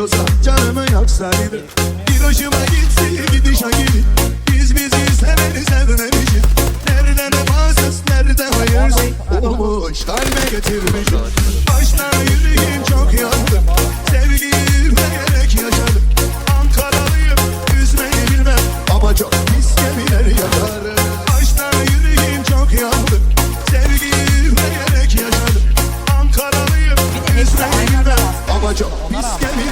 ediyorsa Canımı yaksa gibi Bir hoşuma gitsin gidiş gibi Biz bizi seveni sevmemişiz. Nerede vefasız nerede hayırsız Olmuş halme getirmiş Başta yüreğim çok yandı Sevgi yürüyerek yaşadık Ankaralıyım üzmeyi bilmem. Ama çok pis gemiler yakarım. Başta yüreğim çok yandı Sevgi yürüyerek yaşadık Ankaralıyım üzmeyi bilmem. Ama çok pis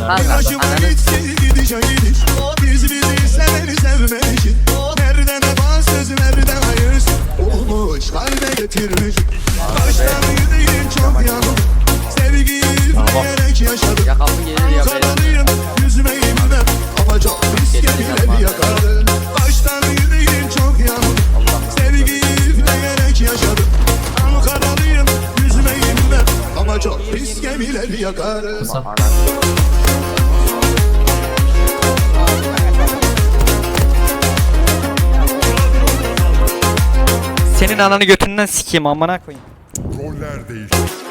İlacımın bitki gideceğidir Biz bizi sever sevmeyecek Nereden aban sözlerde hayır Olmuş halde getirmiş. Taştan yüreğim çok yanım Sevgiyi üfleyerek yaşadım Uzanalıyım yüzmeyi bilmem Ama çok riske bile bir yakarım Taştan yüreğim çok yanım Sevgiyi üfleyerek yaşadım Ankaralıyım yüzmeyi bilmem Ama çok riske bile bir yakarım ananı götünden sikeyim amına koyayım. Roller değişti.